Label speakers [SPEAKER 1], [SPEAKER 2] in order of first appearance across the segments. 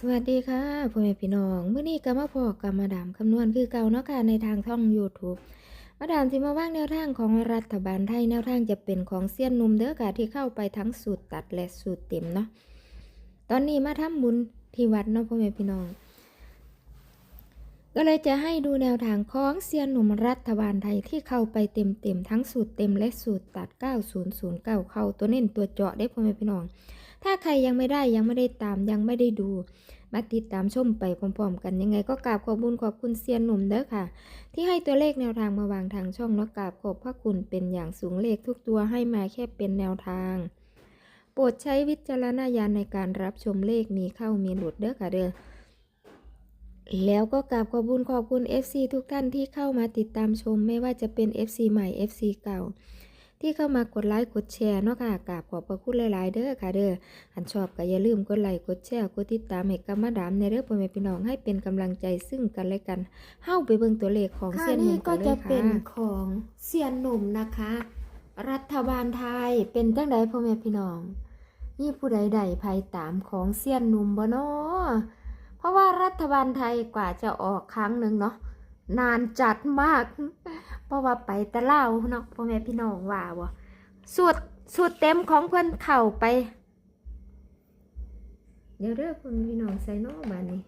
[SPEAKER 1] สวัสดีค่ะพ่อแม่พี่น้องเมื่อนี้ก็มาพอกับมาดามคำนวณคือเก่าเนาะค่ะในทางท่อง YouTube มาดามสิมาว่างแนวทางของรัฐบาลไทยแนวทางจะเป็นของเซียนหนุ่มเด้อค่ะที่เข้าไปทั้งสูตรตัดและสูตรเต็มเนาะตอนนี้มาทำบุญที่วัดเนาะพ่อแม่พี่น้อง ก็เลยจะให้ดูแนวทางของเซียนหนุ่มรัฐบาลไทยที่เข้าไปเต็มๆทั้งสูตรเต็มและสูตรตัด 9009 เข้าตัวเน้นตัวเจาะได้พ่อแม่พี่น้อง ถ้าใครยังไม่ได้ยังไม่ได้ตามยังไม่ได้ดู มาติดตามชมไปพร้อมๆกันยังไงก็กราบขอบุญขอบคุณเซียนหนุ่มเด้อค่ะ ที่ให้ตัวเลขแนวทางมาวางทางช่องเนาะกราบขอบพระคุณเป็นอย่างสูงเลขทุกตัวให้มาแค่เป็นแนวทางโปรดใช้วิจารณญาณในการรับชมเลขมีเข้ามีหลุดเด้อค่ะเด้อ แล้วก็กราบขอบคุญขอบคุณ FC ทุกท่านที่เข้ามาติดตามชมไม่ว่าจะเป็น FC ใหม่ FC เก่า ที่เข้ามากดไลค์กดแชร์เนาะค่ะกราบขอบพระคุณหลาย ๆ เด้อค่ะเด้ออันชอบก็อย่าลืมกดไลค์กดแชร์กดติดตามให้กับมาดามในเรื่องพ่อแม่พี่น้องให้เป็นกำลังใจซึ่งกันและกันเฮ้าไปเบิ่งตัวเลขของเซียนหนุ่มกันเลยค่ะ
[SPEAKER 2] ก็จะเป็นของเซียนหนุ่มนะคะ รัฐบาลไทยเป็นจังใดพ่อแม่พี่น้องนี่ผู้ใดใดภัยตามของเซียนหนุ่มบ่เนาะเพราะว่ารัฐบาลไทยกว่าจะออกครั้งหนึ่งเนาะนานจัดมาก เพราะว่าไปแตะเล่าเนาะพ่อแม่พี่น้องว่าบ่สูตรสูตรเต็มของเพิ่นเข้าไป
[SPEAKER 1] เดี๋ยวเด้อพ่อแม่พี่น้องใส่นอบานนี้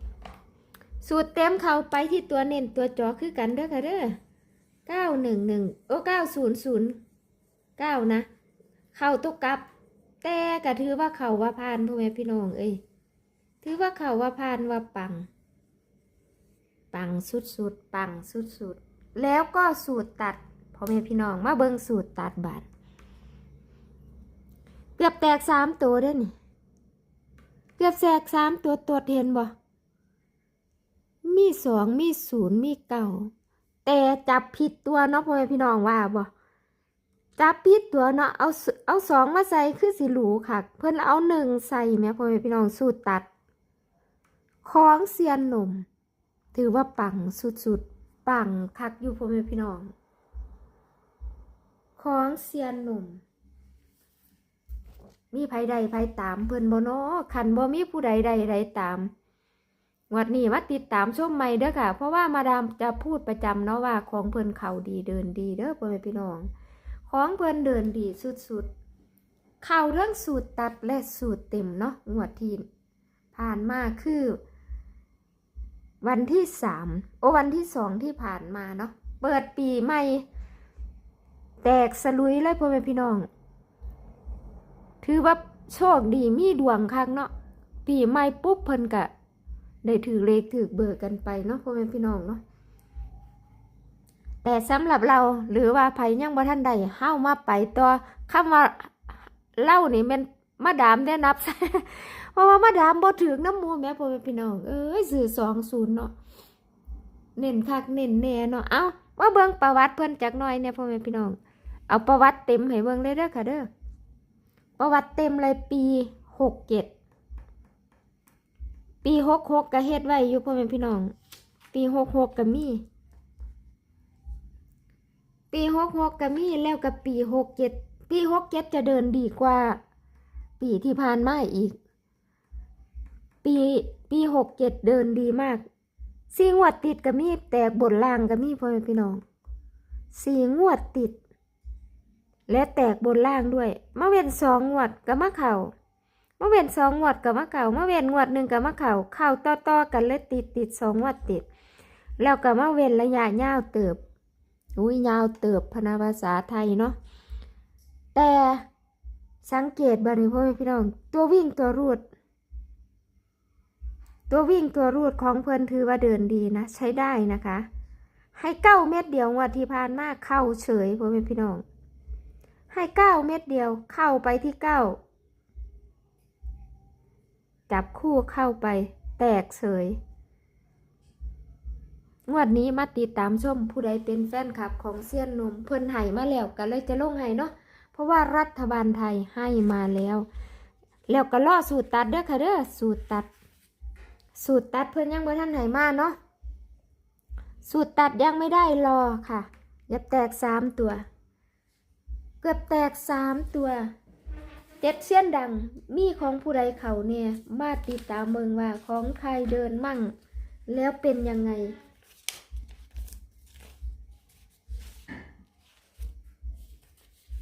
[SPEAKER 2] สูตรเต็มเข้าไปที่ตัวเน้นตัวจอคือกันเด้อค่ะเด้อเก้าหนึ่งหนึ่งโอ้เก้าศูนย์ศูนย์เก้านะ เข้าตุกกับ แต่ก็ถือว่าเข่าว่าพานพ่อแม่พี่น้องเอ้ยถือว่าเข่าว่าพานว่าปัง ปังสุดๆปังสุดๆ แล้วก็สูตรตัดพ่อแม่พี่น้องมาเบิ่งสูตรตัดบาทเกือบแตกสามตัวเด้นี่เกือบแตกสามตัวตัวเห็นบ่มีสองมีศูนย์มีเก้าแต่จับผิดตัวเนาะพ่อแม่พี่น้องว่าบ่จับผิดตัวเนาะเอาเอาสองมาใส่คือสิหรูค่ะ เพิ่อนเอาหนึ่งใส่แม่พ่อแม่พี่น้องสูตรตัดของเซียนหนุ่มถือว่าปังสุดๆ ปังคักอยู่พ่อแม่พี่น้อง ของเซียนหนุ่ม มีไผใดไผตามเพิ่นบ่เนาะคันบ่มีผู้ใดใดใดตามงวดนี้มาติดตามชมใหม่เด้อค่ะ เพราะว่ามาดามจะพูดประจำเนาะว่าของเพิ่นเขาดีเดินดีเด้อพ่อแม่พี่น้อง ของเพิ่นเดินดีสุดๆเข้าเรื่องสูตรตัดและสูตรเต็มเนาะงวดที่ผ่านมาคือ วันที่สามโอวันที่สองที่ผ่านมาเนาะเปิดปีใหม่ แตกสลุยเลยพ่อแม่พี่น้อง ถือว่าโชคดีมีดวงคักเนาะปีใหม่ปุ๊บเพิ่นกะ ได้ถือเลขถือเบอร์กันไปเนาะพ่อแม่พี่น้องเนาะแต่สำหรับเราหรือว่าไผยังบ่ทันใดเฮามาไปต่อคำว่าเล่านี่แมัน มาดามได้นับเพราะว่ามาดามบ่ถึงน้ำมูแม่พ่อแม่พี่น้องเอ้ยสื่อ20เนาะเน้นคักเน้นแน่เนาะเอ้ามาเบิ่งประวัติเพิ่อนจักหน่อยเนี่ยพ่อแม่พี่น้อง เอาประวัติเต็มให้เบิ่งเลยเด้อค่ะเด้อประวัติเต็มเลยปี67ปีหกหกก็เฮ็ดไว้อยู่พ่อแม่พี่น้อง ปีหกหกก็มี ปีหกหกก็มีแล้วกับปีหกเจ็ดปีหกเจ็ดจะเดินดีกว่า ปีที่ผ่านมาอีก ปีปีหกเจ็ดเดินดีมากสี่งวดติดก็มีแตกบนล่างก็มีพ่อแม่พี่น้องสี่งวดติด และแตกบนล่างด้วยมาเว้นสองงวดก็มาเข่าเมื่อเว้นสองงวดกับมะเข่าเมื่อเว้นงวดหนึ่งกับมะเข่าเข่าต่อต่อๆกันเลยติดติดสองงวดติด แล้วก็มาเว้นระยะยาวเติบอุ้ยยาวเติบพนาภาษาไทยเนาะแต่ สังเกตบัดนี้พ่อแม่พี่น้อง ตัววิ่งตัวรูด ตัววิ่งตัวรูดของเพื่อนถือว่าเดินดีนะ ใช้ได้นะคะ ให้เก้าเม็ดเดียวงวดที่ผ่านมาเข้าเฉยพ่อแม่พี่น้อง ให้เก้าเม็ดเดียวเข้าไปที่เก้าจับคู่เข้าไป แตกเสยงวดนี้มาติดตามชมผู้ใดเป็นแฟนคลับของเซียนหนมเพิ่นไห้มาแล้วก็เลยจะลงให้เนาะ ราะว่ารัฐบาลไทยให้มาแล้ว แล้วก็ล่อสูตรตัดเด้อค่ะเด้อสูตรตัด สูตรตัดเพิ่อนยังบ่ทันให้มาเนาะสูตรตัดยังไม่ได้รอค่ะย่าแตกสามตัว เกือบแตกสามตัวเจ็ดเสี้ยนดังมีของผู้ใดเขาเนี่ยมาติดตามเมืองว่าของใครเดินมั่ง แล้วเป็นยังไง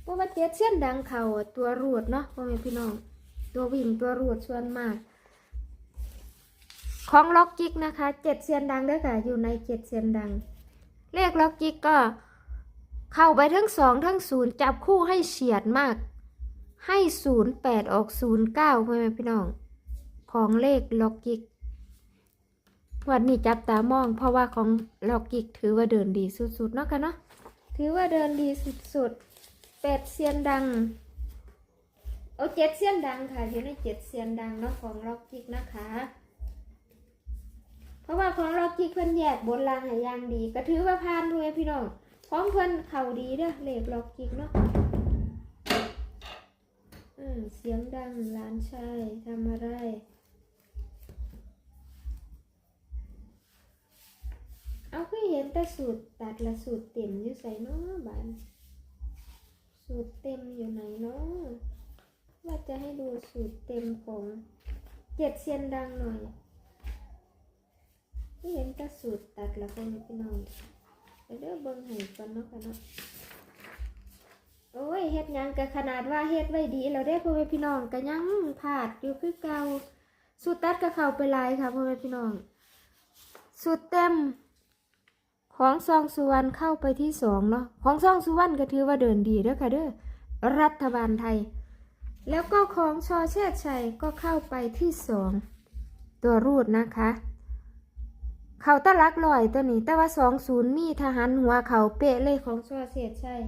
[SPEAKER 2] เพราะ ว่าเจ็ดเสี้ยนดังเขาตัวรูดเนาะพ่อแม่พี่น้อง ตัววิ่งตัวรูดส่วนมาก ของล็อกกิกนะคะเจ็ดเสียนดังด้วยค่ะ อยู่ในเจ็ดเสียนดัง เลขล็อกกิกก็ เข้าไปทั้งสองทั้งศูนย์จับคู่ให้เฉียดมาก ให้ศูนย์แปดออกศูนย์เก้าพ่อแม่พี่น้อง ของเลขล็อกกิกวันนี้จับตามองเพราะว่าของล็อกกิกถือว่าเดินดีสุดๆเนาะค่ะเนาะถือว่าเดินดีสุดๆ ปดเสียนดัง เอาเจ็ดเสียนดังค่ะอยู่ในเจ็ดเสียนดังเนาะของล็อกกิกนะคะ เพราะว่าของล็อกกิกเพิ่นแยกบนรางให้อย่างดี ก็ถือว่าผ่านด้วยพี่น้องของเพิ่อนเข่าดีเด้อเหลขล็อกกิกเนาะอืมเสียงดังร้านชายทำอะไรเอาคือเห็นแต่สูตรตัดละสูตรเต็มอยู่ใส่เนาะบาน สูตรเต็มอยู่ไหนเนาะว่าจะให้ดูสูตรเต็มของเจ็ดเซียนดังหน่อยไม่เห็นแต่สูตรตัดละคนพี่น้องเดี๋ยวเด้อเบิ่งให้ก่อนเนาะค่ะเนาะโอ้ยเฮ็ดยังก็ขนาดว่าเฮ็ดไว้ดีแล้วเด้พ่อแม่พี่น้องก็ยังพลาดอยู่คือเก่าสูตรตัดก็เข้าไปลายค่ะพ่อแม่พี่น้องสูตรเต็ม ของซองสุวรรณเข้าไปที่สองเนาะของซองสุวรรณก็ถือว่าเดินดีเด้อค่ะเด้อรัฐบาลไทย แล้วก็ของชอเชษชัยก็เข้าไปที่สองตัวรูดนะคะ เขาตะลักลอยตัวนี้ แต่ว่าสองศูนย์มีทหารหัวเขาเปะเลยของชอเชษชัย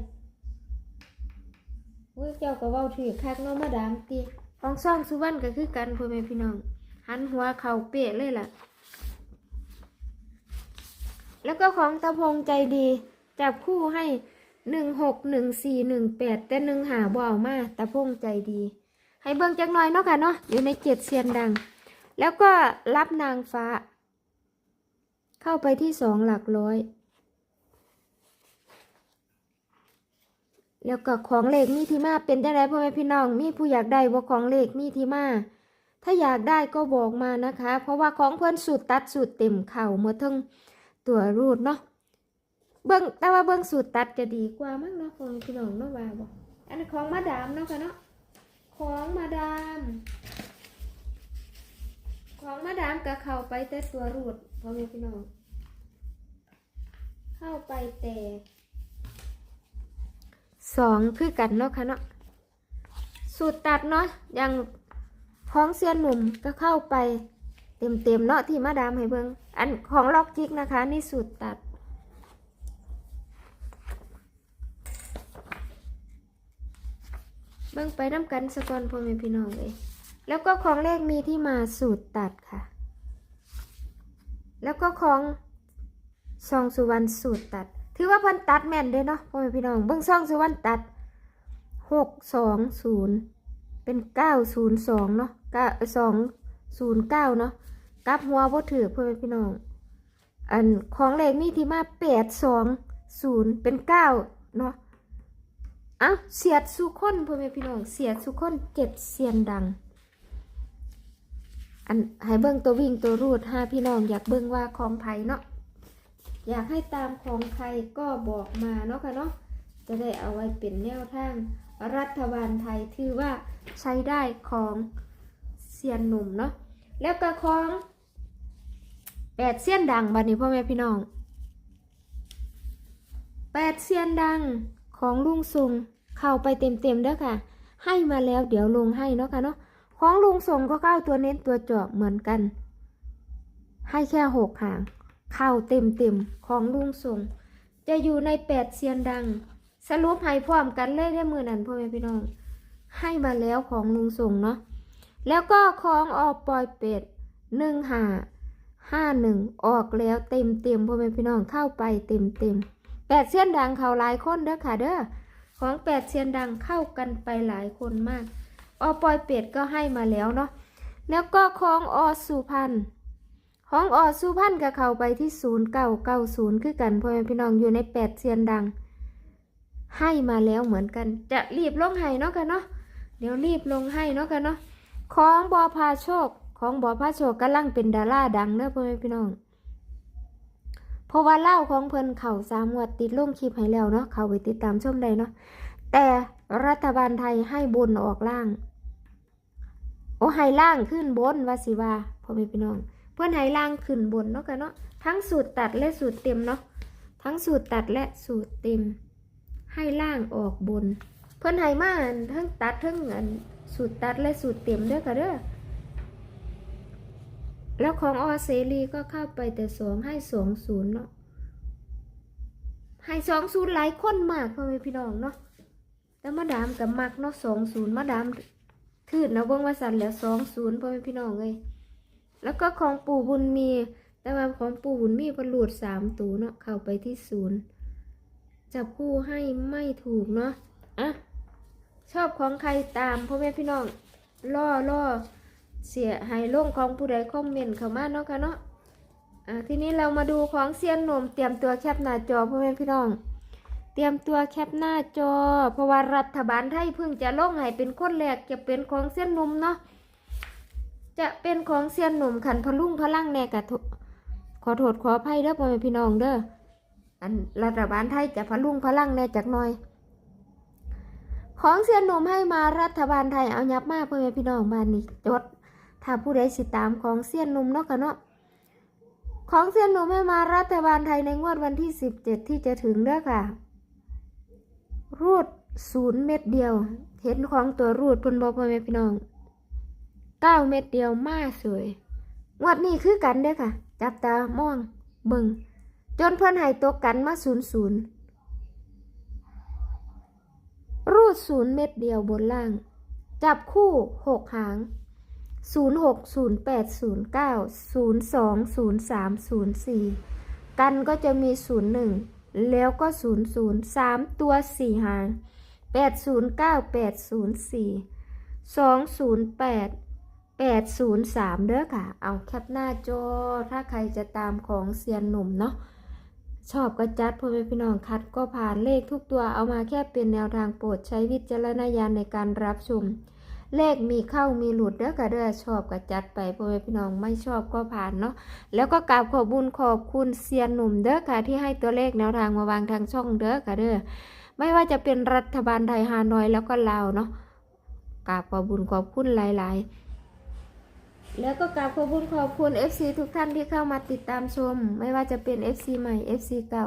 [SPEAKER 2] อุ้ยเจ้าก็เว้าถือคักเนาะมาดามตีของซองสุวรรณก็คือกันพ่อแม่พี่น้อง หันหัวเขาเปะเลยล่ะ แล้วก็ของตะพงใจดี จับคู่ให้หนึ่งหกหนึ่งสี่หนึ่งแปดแต่หนึ่งหาบ่เอามาตะพงใจดี ให้เบิ่งจักหน่อยเนาะค่ะเนาะอยู่ในเจ็ดเซียนดัง แล้วก็รับนางฟ้า เข้าไปที่สองหลักร้อย แล้วก็ของเลขมีที่มาเป็นจังไดพ่อแม่พี่น้อง มีผู้อยากได้ว่าของเลขมีที่มาถ้าอยากได้ก็บอกมานะคะ เพราะว่าของเพื่อนสูตรตัดสูตรเต็มเข่าหมดทั้ง ตัวรูดเนาะเบิ้งแต่ว่าเบิ้งสูตรตัดจะดีกว่ามั้งเนาะของพี่น้องเนาะว่าบอกอันนี้ของมาดามเนาะค่ะเนาะของมาดาม ของมาดามก็เข้าไปแต่ตัวรูดพ่อแม่พี่น้องเข้าไปแต่สองคือกันเนาะค่ะเนาะสูตรตัดเนาะอย่างของเสียนหนุ่มก็เข้าไปเต็มเต็มๆเนาะที่มาดามให้เบิง อันของล็อกจิกนะคะ นี่สูตรตัด เบิ่งไปน้ำกันสกอนพ่อแม่พี่น้องเลยแล้วก็ของเลขมีที่มาสูตรตัดค่ะ แล้วก็ของซองสุวรรณสูตรตัด ถือว่าเพันตัดแม่นเด้เนาะพ่อแม่พี่น้อง เบิ่งซองสุวรรณตัดหกสองศูนย์เป็นเก้าศูนย์สองเนาะเก้าสองศูนย์เก้าเนาะ กลับหัวบ่ถือเพื่อนพี่น้อง อันของเลขมีที่มาแปดสองศูนย์เป็นเก้าเนาะอ้าเสียดสุคนเพื่อนพี่น้องเสียดสุคนเจ็ดเสียนดัง อันให้เบิ่งตัววิ่งตัวรูดห้าพี่น้องอยากเบิ่งว่าของไผเนาะอยากให้ตามของใครก็บอกมาเนาะค่ะเนาะจะได้เอาไว้เป็นแนวทาง รัฐบาลไทยถือว่าใช้ได้ของเซียนหนุ่มเนาะ แล้วก็ของแปดเสี้ยนดังบัดนี้พ่อแม่พี่น้องแปดเสี้ยนดังของลุงซุงเข้าไปเต็มๆเด้อค่ะ ให้มาแล้วเดี๋ยวลงให้เนาะค่ะเนาะของลุงส่งก็เข้าตัวเน้นตัวเจาะเหมือนกัน ให้แค่หกหาง เข้าเต็มๆของลุงส่งจะอยู่ในแปดเสียนดัง สรุปให้พร้อมกันเลยได้มือนั้นพ่อแม่พี่น้อง ให้มาแล้วของลุงส่งเนาะ แล้วก็ของออกปล่อยเป็ดหนึ่งหาห้าหนึ่งออกแล้วเต็มเต็มพ่อแม่พี่น้องเข้าไปเต็มเต็มแปดเส้นดังเขาหลายคนเด้อค่ะเด้อของแปดเส้นดังเข้ากันไปหลายคนมากออปล่อยเป็ดก็ให้มาแล้วเนาะ แล้วก็ของอสุพันธ์ของอสุพันธ์ก็เข้าไปที่ศูนย์เก้าเก้าศูนย์คือกันพ่อแม่พี่น้องอยู่ในแปดเส้นดัง ให้มาแล้วเหมือนกัน จะรีบลงให้เนาะกันเนาะ เดี๋ยวรีบลงให้เนาะกันเนาะ ของบอพาโชค ของบอพาโชคกำลังเป็นดาราดังเด้อพ่อแม่พี่น้อง เพราะว่าเล่าของเพิ่นเข่าสามงวดติดลงคลิปให้แล้วเนาะเขาไปติดตามชมได้เนาะแต่รัฐบาลไทยให้บนออกล่าง โอ้ให้ล่างขึ้นบนวาสิวาพ่อแม่พี่น้อง เพื่อนให้ล่างขึ้นบนเนาะกันเนาะทั้งสูตรตัดและสูตรเต็มเนาะทั้งสูตรตัดและสูตรเต็ม ให้ล่างออกบน เพื่อนให้มาทั้งตัดทั้งอันสูตรตัดและสูตรเต็มเด้อค่ะเด้อแล้วของออเสรีก็เข้าไปแต่สองให้สองศูนย์เนาะให้สองศูนย์หลายคนมากพ่อแม่พี่น้องเนาะแต่มาดามกับมักเนาะสองศูนย์มาดามคืนนะเบิ่งว่าสันแล้วสองศูนย์พ่อแม่พี่น้องเลยแล้วก็ของปู่บุญมี แต่ว่าของปู่บุญมีประหลุดสามตัวเนาะเข้าไปที่ศูนย์จับคู่ให้ไม่ถูกเนาะอะ ชอบของใครตามพ่อแม่พี่น้องล่อล่อเสียให้ลงของผู้ใดคอมเมนต์เข้ามาเนาะค่ะเนาะอะทีนี้เรามาดูของเซียนหนุ่มเตรียมตัวแคปหน้าจอพ่อแม่พี่น้อง เตรียมตัวแคปหน้าจอ เพราะว่ารัฐบาลไทยเพิ่งจะล่งให้เป็นคนแรกจะเป็นของเซียนหนุ่มเนาะจะเป็นของเซียนหนุ่มขันพะลุ่งพะลังแน่กะขอโทษขออภัยเด้อพ่อแม่พี่น้องเด้ออันรัฐบาลไทยจะพะลุ่งพะลังแน่จักหน่อย ของเซียนหนุ่มให้มารัฐบาลไทยเอายับมากพ่อแม่พี่น้องบ้านนี้จด ถ้าผู้ใดสิตามของเซียนหนุ่มเนาะกันเนาะของเซียนหนุ่มให้มารัฐบาลไทยในงวดวันที่สิบเจ็ดที่จะถึงเด้อค่ะ รูดศูนย์เม็ดเดียว เห็นของตัวรูดเพุ่นบอกพ่อแม่พี่น้องเก้าเม็ดเดียวมาสวยงวดนี้คือกันเด้อค่ะ จับตามองเบิงจนเพื่อนให้ตกกันมาศูนย์ศูนย์ รูดศูนย์เม็ดเดียวบนล่าง จับคู่หกหางศูนย์หกศูนย์แปดศูนย์เก้าศูนย์สองศูนย์สามศูนย์สี่กันก็จะมีศูนย์หนึ่งแล้วก็ศูนย์ศูนย์สามตัวสี่หางแปดศูนย์เก้าแปดศูนย์สี่สองศูนย์แปด803เด้อค่ะ เอาแคปหน้าจอ ถ้าใครจะตามของเซียนหนุ่มเนาะ ชอบก็จัดพ่อแม่พี่น้องคัดก็ผ่านเลขทุกตัวเอามาแค่เป็นแนวทางโปรดใช้วิจารณญาณในการรับชม เลขมีเข้ามีหลุดเด้อค่ะเด้อชอบก็จัดไปพ่อแม่พี่น้องไม่ชอบก็ผ่านเนาะแล้วก็กราบขอบุญขอบคุณเซียนหนุ่มเด้อค่ะที่ให้ตัวเลขแนวทางมาวางทางช่องเด้อค่ะเด้อไม่ว่าจะเป็นรัฐบาลไทยฮานอยแล้วก็ลาวเนาะกราบขอบบุญขอบคุณหลาย ๆ แล้วก็กราบขอบคุณขอบคุณ FC ทุกท่านที่เข้ามาติดตามชม ไม่ว่าจะเป็น FC ใหม่ FC เก่า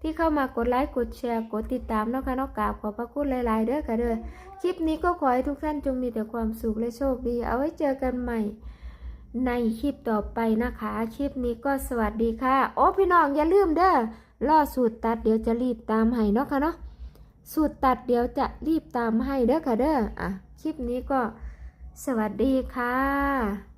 [SPEAKER 2] ที่เข้ามากดไลค์กดแชร์กดติดตามนะคะนอกกราบขอบพระคุณหลายๆเด้อค่ะเด้อคลิปนี้ก็ขอให้ทุกท่านจงมีแต่ความสุขและโชคดี เอาไว้เจอกันใหม่ในคลิปต่อไปนะคะ คลิปนี้ก็สวัสดีค่ะ โอ้พี่น้องอย่าลืมเด้อล่อสูตรตัดเดี๋ยวจะรีบตามให้เนาะค่ะเนาะสูตรตัดเดี๋ยวจะรีบตามให้เด้อค่ะเด้ออะคลิปนี้ก็สวัสดีค่ะ